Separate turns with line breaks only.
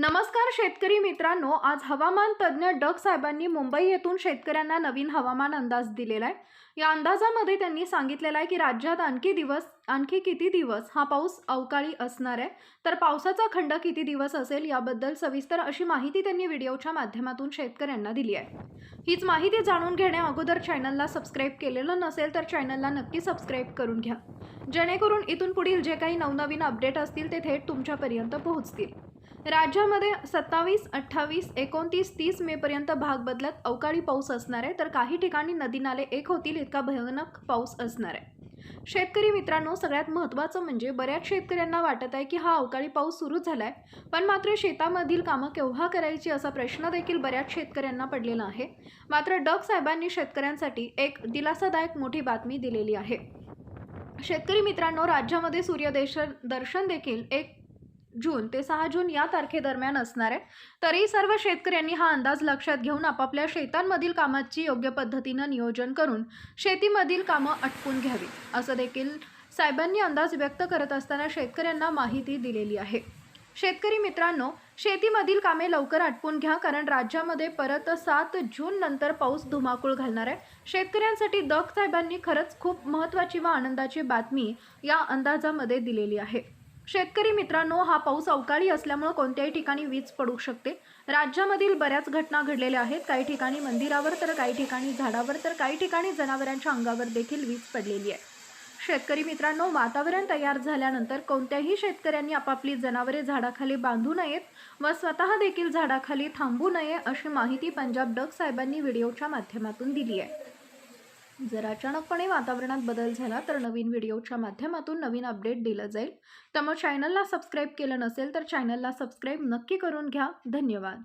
नमस्कार शेतकरी मित्रांनो आज हवामान तज्ज्ञ डग साहेबांनी मुंबई येथून शेतकऱ्यांना नवीन हवामान अंदाज दिलेला आहे. या अंदाजामध्ये त्यांनी सांगितलेलं आहे की राज्यात आणखी दिवस आणखी किती दिवस हा पाऊस अवकाळी असणार आहे? तर पावसाचा खंड किती दिवस असेल याबद्दल सविस्तर अशी माहिती त्यांनी व्हिडिओच्या माध्यमातून शेतकऱ्यांना दिली आहे. हीच माहिती जाणून घेण्या अगोदर चॅनलला सबस्क्राईब केलेलं नसेल तर चॅनलला नक्की सबस्क्राईब करून घ्या. जेणेकरून इथून पुढील जे काही नवनवीन अपडेट असतील ते थेट तुमच्यापर्यंत पोहोचतील. राज्यामध्ये सत्तावीस अठ्ठावीस एकोणतीस तीस मेपर्यंत भाग बदलत अवकाळी पाऊस असणार आहे. तर काही ठिकाणी नदी नाले एक होतील इतका भयानक पाऊस असणार आहे. शेतकरी मित्रांनो सगळ्यात महत्त्वाचं म्हणजे बऱ्याच शेतकऱ्यांना वाटत आहे की हा अवकाळी पाऊस सुरू आहे पण मात्र शेतामधील कामं केव्हा करायची असा प्रश्न देखील बऱ्याच शेतकऱ्यांना पडलेला आहे. मात्र डग साहेबांनी शेतकऱ्यांसाठी एक दिलासादायक मोठी बातमी दिलेली आहे. शेतकरी मित्रांनो राज्यामध्ये सूर्यदेश दर्शन देखील एक जून ते सहा जून या तारखेदरम्यान असणार आहे. तरी सर्व शेतकऱ्यांनी हा अंदाज लक्षात घेऊन आपापल्या शेतांमधील कामाची योग्य पद्धतीनं नियोजन करून शेतीमधील कामं अटकून घ्यावी असं देखील साहेबांनी अंदाज व्यक्त करत असताना शेतकऱ्यांना माहिती दिलेली आहे. शेतकरी मित्रांनो शेतीमधील कामे लवकर आटपून घ्या कारण राज्यामध्ये परत सात जून नंतर पाऊस धुमाकूळ घालणार आहे. शेतकऱ्यांसाठी दख साहेबांनी खरंच खूप महत्त्वाची व आनंदाची बातमी या अंदाजामध्ये दिलेली आहे. शेतकरी मित्रांनो हा पाऊस अवकाळी असल्यामुळे कोणत्याही ठिकाणी वीज पडू शकते. राज्यामधील बऱ्याच घटना घडलेल्या आहेत. काही ठिकाणी मंदिरावर तर काही ठिकाणी झाडावर तर काही ठिकाणी जनावरांच्या अंगावर देखील वीज पडलेली आहे. शेतकरी मित्रांनो वातावरण तयार झाल्यानंतर कोणत्याही शेतकऱ्यांनी आपापली जनावरे झाडाखाली बांधू नयेत व स्वतः देखील झाडाखाली थांबू नये अशी माहिती पंजाब डग साहेबांनी व्हिडिओच्या माध्यमातून दिली आहे. जर अचानकपणे वातावरणात बदल झाला तर नवीन व्हिडिओच्या माध्यमातून नवीन अपडेट दिलं जाईल. त्यामुळे चॅनलला सबस्क्राईब केलं नसेल तर चॅनलला सबस्क्राईब नक्की करून घ्या. धन्यवाद.